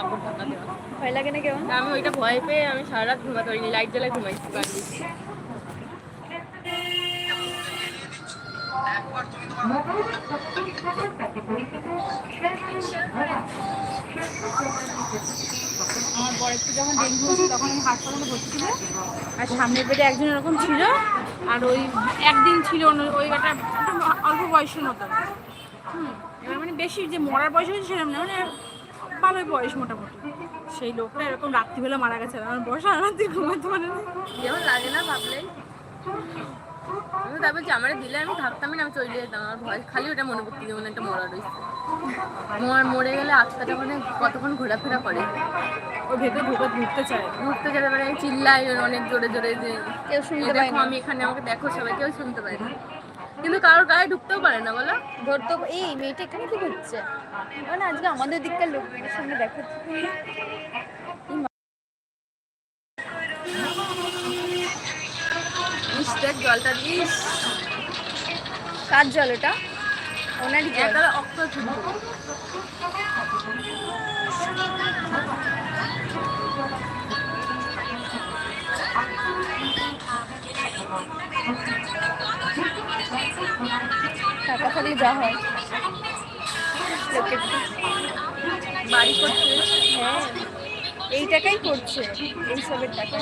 কাপড় ঢাকা দেওয়া। ভয় লাগে না কেমন? আমি ওইটা ভয় পেয়ে আমি সারা রাত ঘুমাতে পারিনি লাইট জ্বালায় ঘুমাইছি বাড়ি আমার বড় একটু যখন ডেঙ্গু হয়েছিল তখন আমি হাসপাতালে ভর্তি ছিল আর সামনের বেডে একজন এরকম ছিল আর ওই একদিন ছিল ওই একটা অল্প বয়সের মতো। হুম এবার মানে বেশি যে মরার বয়স হয়েছে সেরকম না মানে ভালোই বয়স মোটামুটি। সেই লোকটা এরকম রাত্রিবেলা মারা গেছে আমার বয়স আর রাত্রি ঘুমাতে পারে না। যেমন লাগে না ভাবলেই। আমি তাই বলছি আমার দিলে আমি থাকতামই না আমি চলে যেতাম আমার ভয় খালি ওটা মনে করতে যেমন একটা মরা রয়েছে। মর মরে গেলে মানে কতক্ষণ ঘোরাফেরা করে? ওই ভেতরে ঢুকে ঢুকতে চায়। ঘুরতে যেতে পারে চিল্লাই অনেক জোরে জোরে যে কেউ শুনতে এই পায় আমি এখানে আমাকে দেখো সবাই কেউ শুনতে পায় না। কিন্তু কারোর গায়ে ঢুকতেও পারে না বলো। ধরতো এই মেয়েটা এখানে কি করছে? মানে আজকে আমাদের দিককার লোকদের সঙ্গে দেখ। জলটা দিস কার জল ওটা? ওনারই জল। অক্ত টাকা থাকলে যা হয়। বাড়ি করছে। হ্যাঁ এই টাকাই করছে এইসবের টাকা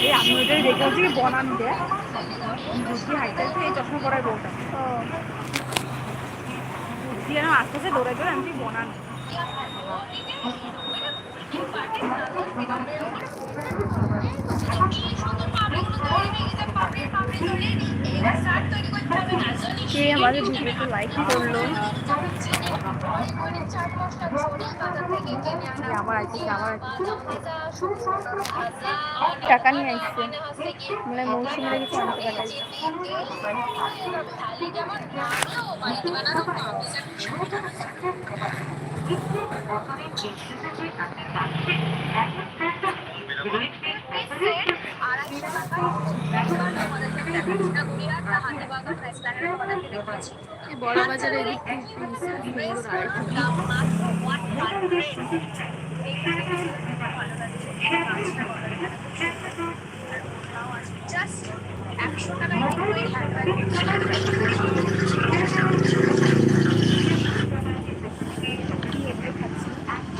এই আমি ওটাই দেখে হচ্ছে বনান দেয় বুদ্ধি হাইটা এই চশমা পরার বউটা। বুদ্ধি আস্তে আস্তে দৌড়াই দৌড়াই আমি বনান কে আমাদের ভিডিওতে লাইক করল? টাকা নিয়ে আসছে। মানে মৌসুমে কিছু আনতে টাকা বড় বাজারে এদিক থেকে সুন্দর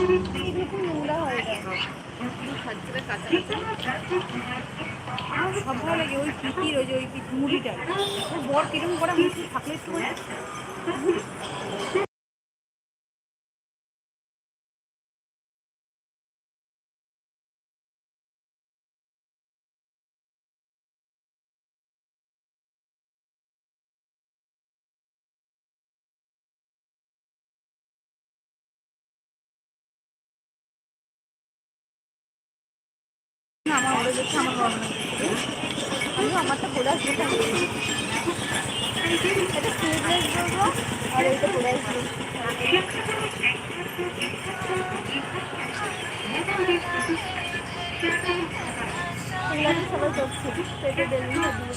আরেকটু এগুলো খুব নোংরা হয় এটা কাঁচা কাঁচা সব ভালো ওই পিকির ওই যে ওই পিঠ মুড়িটা। ওর বর কীরকম করে আমি থাকলে একটু আমার ওরা দেখছে আমার লাগে আমি আমারটা পরে আসব কেন? এটা স্লিভলেস বলব, আর এটা পরে এগুলো সবাই করছে পেটে বেলুন দিয়ে